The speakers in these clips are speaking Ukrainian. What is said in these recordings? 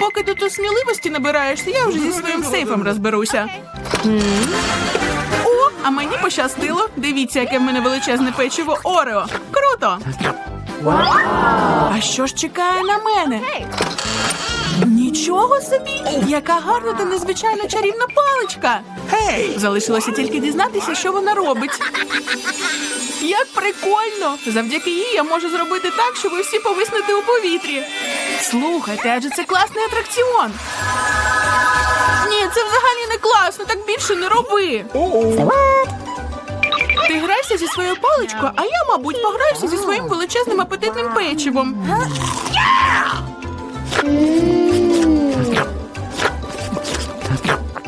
Поки ти тут сміливості набираєшся, я вже зі своїм сейфом розберуся. О, а мені пощастило. Дивіться, яке в мене величезне печиво Орео. Круто! А що ж чекає на мене? Нічого собі! Яка гарна та незвичайно чарівна паличка! Залишилося тільки дізнатися, що вона робить. Як прикольно! Завдяки їй я можу зробити так, що ви всі повиснете у повітрі. Слухайте, адже це класний атракціон. Ні, це взагалі не класно, так більше не роби. Ти грайся зі своєю паличкою, а я, мабуть, пограюся зі своїм величезним апетитним печивом.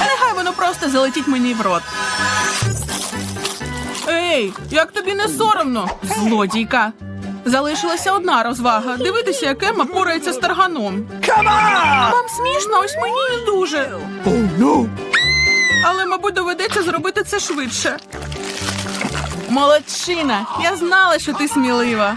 Нехай воно просто залетить мені в рот. Ей, як тобі не соромно, злодійка. Залишилася одна розвага. Дивитися, як Емма порається з тарганом. Вам смішно, ось мені не дуже. Oh no! Але, мабуть, доведеться зробити це швидше. Молодчина! Я знала, що ти смілива.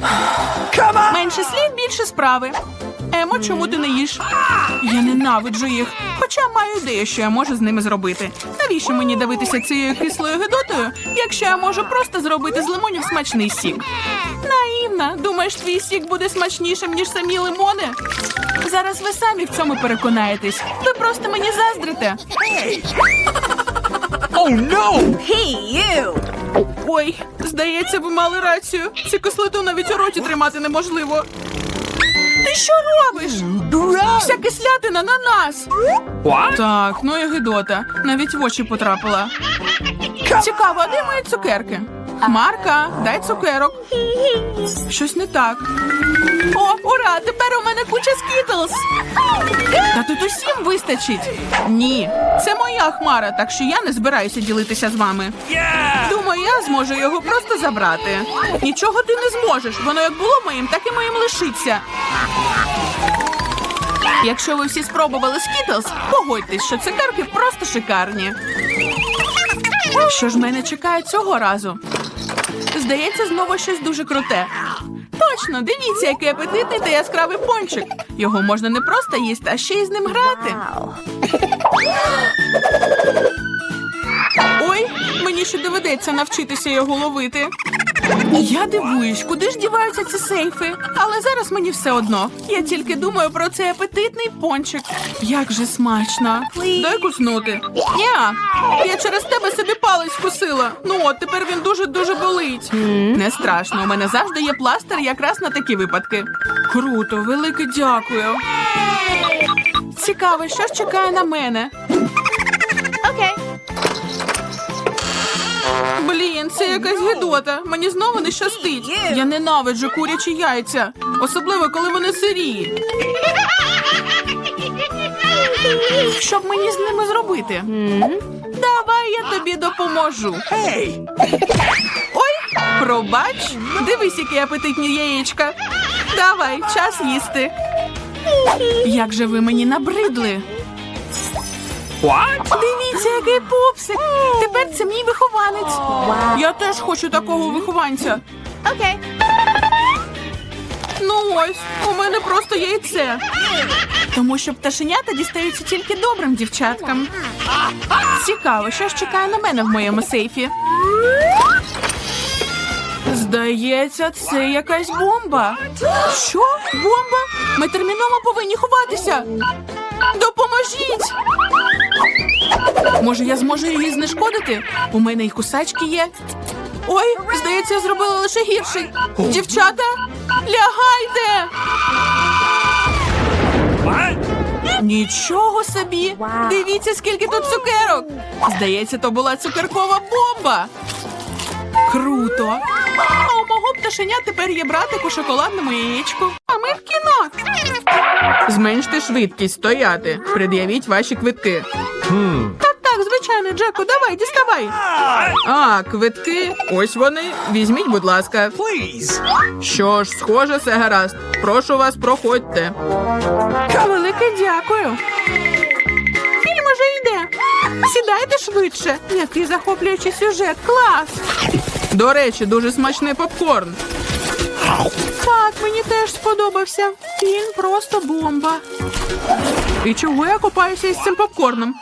Come on! Менше слів, більше справи. Емо, чому ти не їш? Я ненавиджу їх, хоча маю ідею, що я можу з ними зробити. Навіщо мені дивитися цією кислою гидотою, якщо я можу просто зробити з лимонів смачний сік? Наївна, думаєш, твій сік буде смачнішим, ніж самі лимони? Зараз ви самі в цьому переконаєтесь. Ви просто мені заздрите. Oh no! Ой, здається, ви мали рацію. Цю кислоту навіть у роті тримати неможливо. Ти що робиш? Вся кислятина на нас. Так, ну і гидота. Навіть в очі потрапила. Цікаво, а де мої цукерки? Марка, дай цукерок. Щось не так. О, ура! Тепер у мене куча скітлз. Тут усім вистачить. Ні, це моя хмара, так що я не збираюся ділитися з вами. Думаю, я зможу його просто забрати. Нічого ти не зможеш. Воно як було моїм, так і моїм лишиться. Якщо ви всі спробували скітлз, погодьтесь, що цукерки просто шикарні. Що ж мене чекає цього разу? Здається, знову щось дуже круте. Точно, дивіться, який апетитний та яскравий пончик. Його можна не просто їсти, а ще й з ним грати. Ой, мені ще доведеться навчитися його ловити. Я дивуюсь, куди ж діваються ці сейфи. Але зараз мені все одно. Я тільки думаю про цей апетитний пончик. Як же смачно. Дай куснути. Ня, я через тебе вкусила. Ну от тепер він дуже дуже болить. Не страшно. У мене завжди є пластир якраз на такі випадки. Круто, велике дякую. Цікаво, що ж чекає на мене. Блін, це якась гидота. Мені знову не щастить. Я ненавиджу курячі яйця, особливо коли вони сирі. Що б мені з ними зробити? Тобі допоможу. Ей! Ой, пробач, дивись, які апетитні яєчка. Давай, час їсти. Як же ви мені набридли? What? Дивіться, який пупсик. Тепер це мій вихованець. Я теж хочу такого вихованця. Okay. Ну ось, у мене просто яйце. Тому що пташенята дістаються тільки добрим дівчаткам. Цікаво, що ж чекає на мене в моєму сейфі. Здається, це якась бомба. Що? Бомба? Ми терміново повинні ховатися. Допоможіть! Може, я зможу її знешкодити? У мене і кусачки є. Ой, здається, я зробила лише гірший. Дівчата, лягайте! Нічого собі! Дивіться, скільки тут цукерок! Здається, то була цукеркова бомба. Круто! А у мого пташеня тепер є братик у шоколадному яєчку. А ми в кіно. Зменште швидкість стояти. Пред'явіть ваші квитки. Так, так, звичайно, Джеку, давай, діставай. А, квитки. Ось вони. Візьміть, будь ласка. Що ж, схоже, все гаразд. Прошу вас, проходьте. Велике дякую. Фільм уже йде. Сідайте швидше. Який захоплюючий сюжет. Клас. До речі, дуже смачний попкорн. Так, мені теж сподобався. Фільм просто бомба. І чого я купаюся із цим попкорном?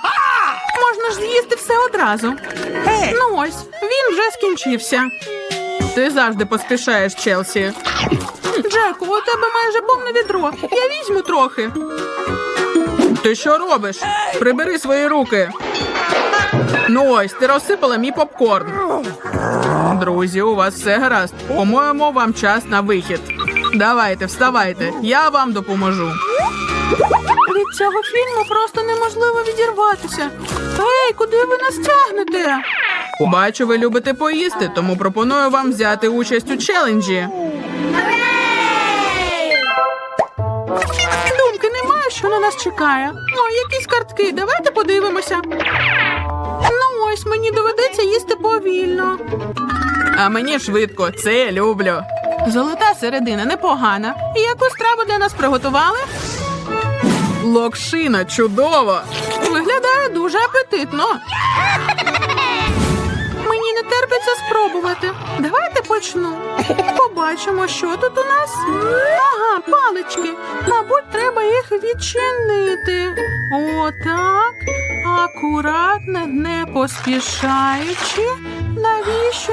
Можна ж з'їсти все одразу. Ну ось, він вже скінчився. Ти завжди поспішаєш, Челсі. Джеку, у тебе майже повне відро. Я візьму трохи. Ти що робиш? Прибери свої руки. Ну ось, ти розсипала мій попкорн. Друзі, у вас все гаразд. По-моєму, вам час на вихід. Давайте, вставайте, я вам допоможу. Від цього фільму просто неможливо відірватися. Ей, куди ви нас тягнете? Бачу, ви любите поїсти, тому пропоную вам взяти участь у челенджі. Думки немає, що на нас чекає. О, якісь картки, давайте подивимося. Ну ось мені доведеться їсти повільно. А мені швидко, це я люблю. Золота середина непогана. І яку страву для нас приготували? Локшина чудово. Виглядає дуже апетитно. Мені не терпиться спробувати. Давайте почну. Побачимо, що тут у нас. Ага, палички. Мабуть, треба їх відчинити. Отак. Акуратно, не поспішаючи. Навіщо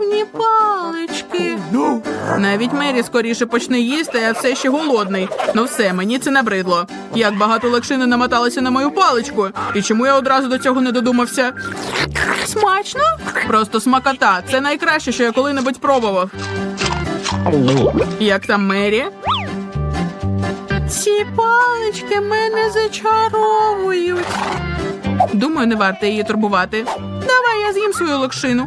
Рівні палички. Навіть Мері скоріше почне їсти, а все ще голодний. Ну все, мені це набридло. Як багато локшини намоталося на мою паличку. І чому я одразу до цього не додумався? Смачно? Просто смакота. Це найкраще, що я коли-небудь пробував. Як там Мері? Ці палички мене зачаровують. Думаю, не варто її турбувати. Давай я з'їм свою локшину.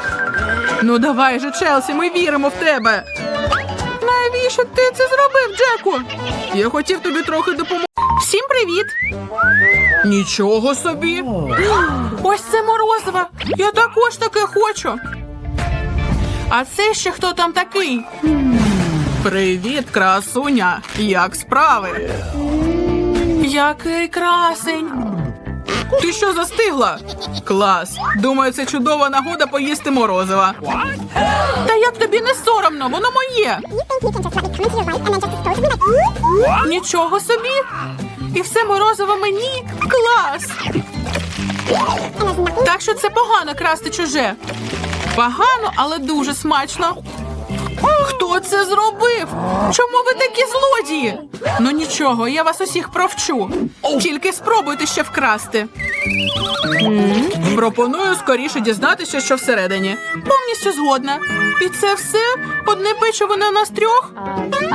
Ну давай же, Челсі, ми віримо в тебе. Навіщо ти це зробив, Джеку? Я хотів тобі трохи допомогти. Всім привіт! Нічого собі. Ось це морозиво. Я також таке хочу. А це ще хто там такий? Привіт, красуня. Як справи? Який красень. Ти що застигла? Клас. Думаю, це чудова нагода поїсти морозива. Та як тобі не соромно, воно моє. Нічого собі. І все морозиво мені. Клас. Так що це погано красти чуже. Погано, але дуже смачно. Хто це зробив? Чому ви такі злодії? Ну нічого, я вас усіх провчу. Тільки спробуйте ще вкрасти. Пропоную скоріше дізнатися, що всередині. Повністю згодна. І це все? Одне печиво на нас трьох?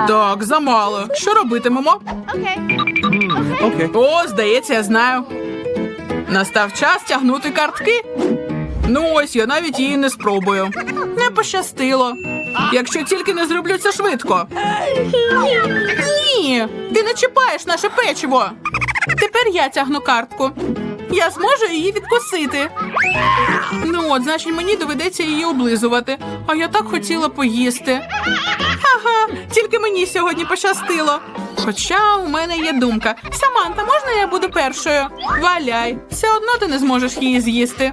Так, замало. Що робитимемо? О, здається, я знаю. Настав час тягнути картки. Ну ось я навіть її не спробую. Не пощастило. Якщо тільки не зроблю це швидко. Ні, ти не чіпаєш наше печиво. Тепер я тягну картку. Я зможу її відкусити. Ну от, значить, мені доведеться її облизувати. А я так хотіла поїсти. Ага, тільки мені сьогодні пощастило. Хоча у мене є думка. Саманта, можна я буду першою? Валяй, все одно ти не зможеш її з'їсти.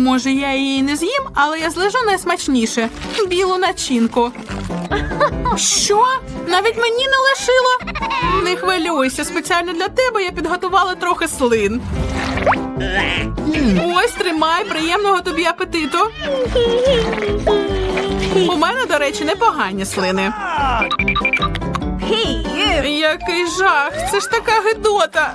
Може, я її не з'їм, але я злежу найсмачніше білу начинку. Що? Навіть мені не лишило? Не хвилюйся, спеціально для тебе я підготувала трохи слин. Ось тримай, приємного тобі апетиту. У мене, до речі, непогані слини. Який жах! Це ж така гидота.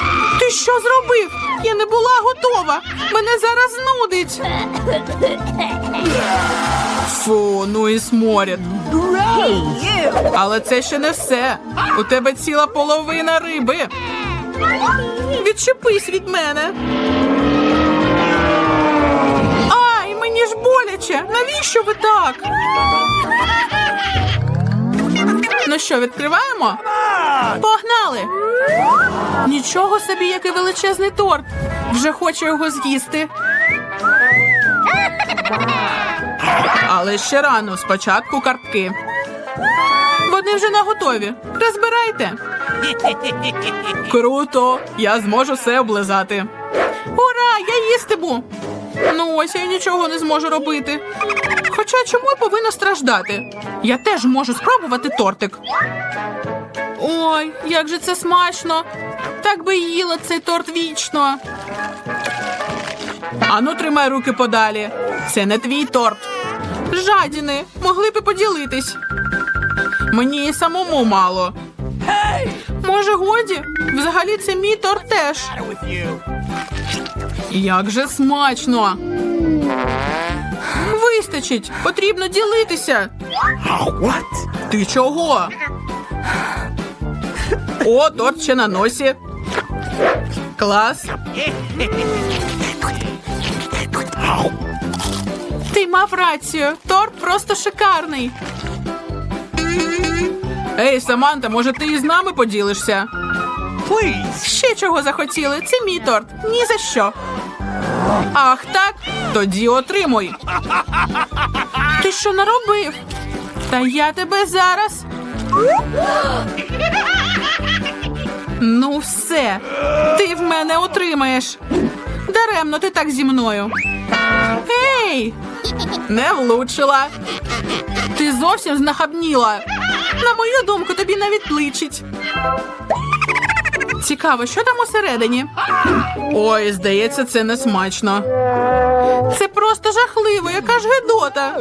Що зробив? Я не була готова. Мене зараз нудить. Фу, ну і сморід. Але це ще не все. У тебе ціла половина риби. Відчепись від мене. Ай, мені ж боляче. Навіщо ви так? Ну що, відкриваємо? Погнали! Нічого собі, який величезний торт. Вже хочу його з'їсти. Але ще рано, спочатку картки. Вони вже наготові. Розбирайте. Круто! Я зможу все облизати. Ура! Я їстиму! Ну ось я нічого не зможу робити. Хоча чому я повинна страждати? Я теж можу спробувати тортик. Ой, як же це смачно! Так би їла цей торт вічно. Ану, тримай руки подалі. Це не твій торт. Жадіни, могли б і поділитись. Мені і самому мало. Може, годі? Взагалі це мій торт теж. Як же смачно. Вистачить, потрібно ділитися. What? Ти чого? О, торт ще на носі. Клас. Ти мав рацію. Торт просто шикарний. Ей, Саманта, може ти із нами поділишся? Ще чого захотіли? Це мій торт. Ні за що. Ах, так? Тоді отримуй. Ти що наробив? Та я тебе зараз. Ну, все. Ти в мене отримаєш. Даремно ти так зі мною. Ей! Не влучила. Ти зовсім знахабніла. На мою думку, тобі навіть личить. Цікаво, що там усередині? Ой, здається, це не смачно. Це просто жахливо, яка ж гидота.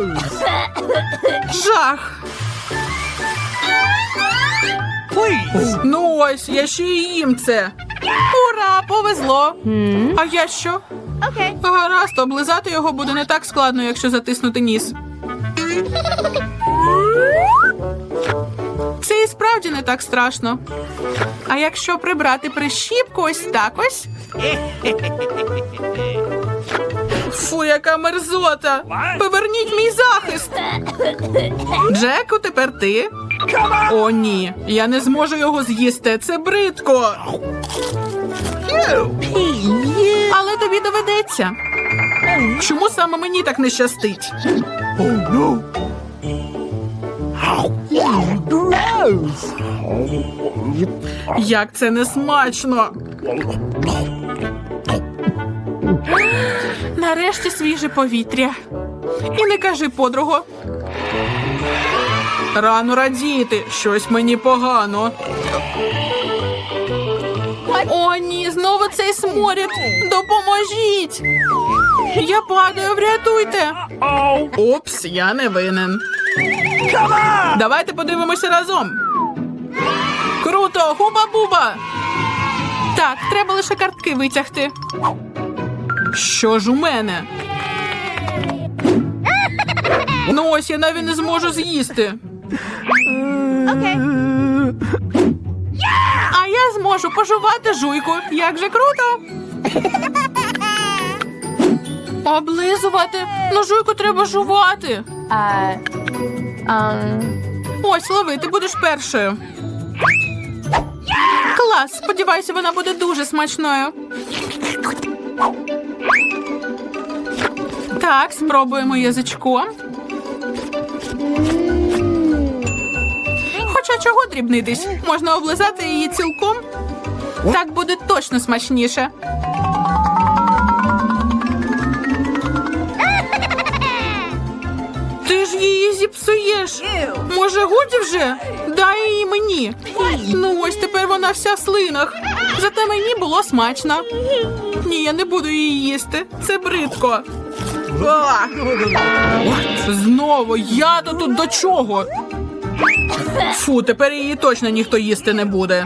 Жах. Ну ось, я ще й їм це. Ура, повезло. А я що? Okay. Гаразд, облизати його буде не так складно, якщо затиснути ніс. Це і справді не так страшно. А якщо прибрати прищіпку ось так ось. Фу, яка мерзота! Поверніть мій захист! Джеку, тепер ти. О, ні, я не зможу його з'їсти. Це бридко. Але тобі доведеться. Чому саме мені так не щастить? Oh. Як це не смачно. Нарешті свіже повітря. І не кажи подруго. Рано радіти, щось мені погано. О, ні, знову цей сморід. Допоможіть. Я падаю, врятуйте. Упс, я не винен. Давайте подивимося разом. Круто, хуба-буба. Так, треба лише картки витягти. Що ж у мене? Ну ось я навіть не зможу з'їсти. Okay. А я зможу пожувати жуйку. Як же круто. Облизувати. Ну, жуйку треба жувати. Ось, лови, ти будеш першою. Клас, сподіваюся, вона буде дуже смачною. Так, спробуємо язичком. Хоча чого дрібнитись? Можна облизати її цілком. Так буде точно смачніше. Ти ж її зіпсуєш. Може, годі вже? Дай її мені. Ну ось тепер вона вся в слинах. Зате мені було смачно. Ні, я не буду її їсти. Це бридко. Знову я тут до чого? Фу, тепер її точно ніхто їсти не буде.